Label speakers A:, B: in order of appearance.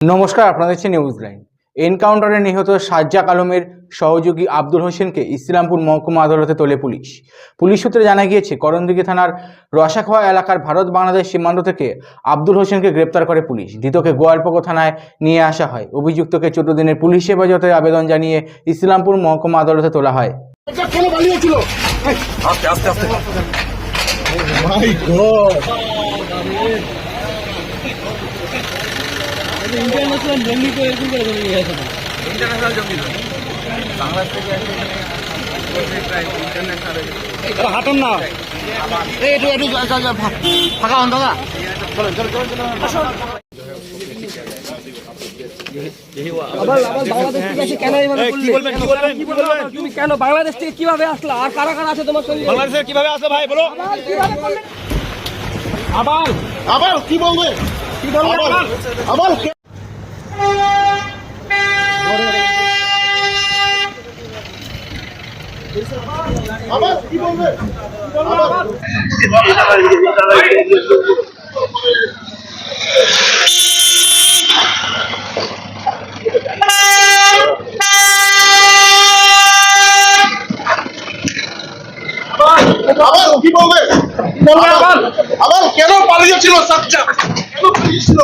A: নমস্কার আপনাদের হচ্ছে নিউজ লাইন এনকাউন্টারে নিহত সাজ্জাক আলমের সহযোগী আব্দুল হোসেনকে ইসলামপুর মহকুমা আদালতে তোলে পুলিশ। পুলিশ সূত্রে জানা গিয়েছে করণদিঘি থানার রসাখোয়া এলাকার ভারত বাংলাদেশ সীমান্ত থেকে আব্দুল হোসেনকে গ্রেপ্তার করে পুলিশ। ধৃতকে গোয়ালপোকো থানায় নিয়ে আসা হয়। অভিযুক্তকে চোদ্দ দিনের পুলিশ হেফাজতে আবেদন জানিয়ে ইসলামপুর মহকুমা আদালতে তোলা হয়
B: এটা কেন পালিয়েছিল মাই গড
C: ইন্টারন্যাশনাল জঙ্গি তো এরকম করে চলে গেছে না
B: হাঁটুন না একটু একটু যা, যা, যা, ফা- ফাঁকা হন দাদা চলো চলো চলো চলো আসো।
C: আবার আবার বাংলাদেশ থেকে? কেন? তুমি কেন বাংলাদেশ থেকে কীভাবে আসলা? আর কারা কারা আছে তোমার সঙ্গে
D: বাংলাদেশে কীভাবে আসলে ভাই বলো।
C: আবার
D: আবার।
B: আবার কি বলবে?
D: কি বলব?
B: আবার।
D: আবার
B: কেন পালিয়েছিল সাজ্জা কেন পালিয়েছিল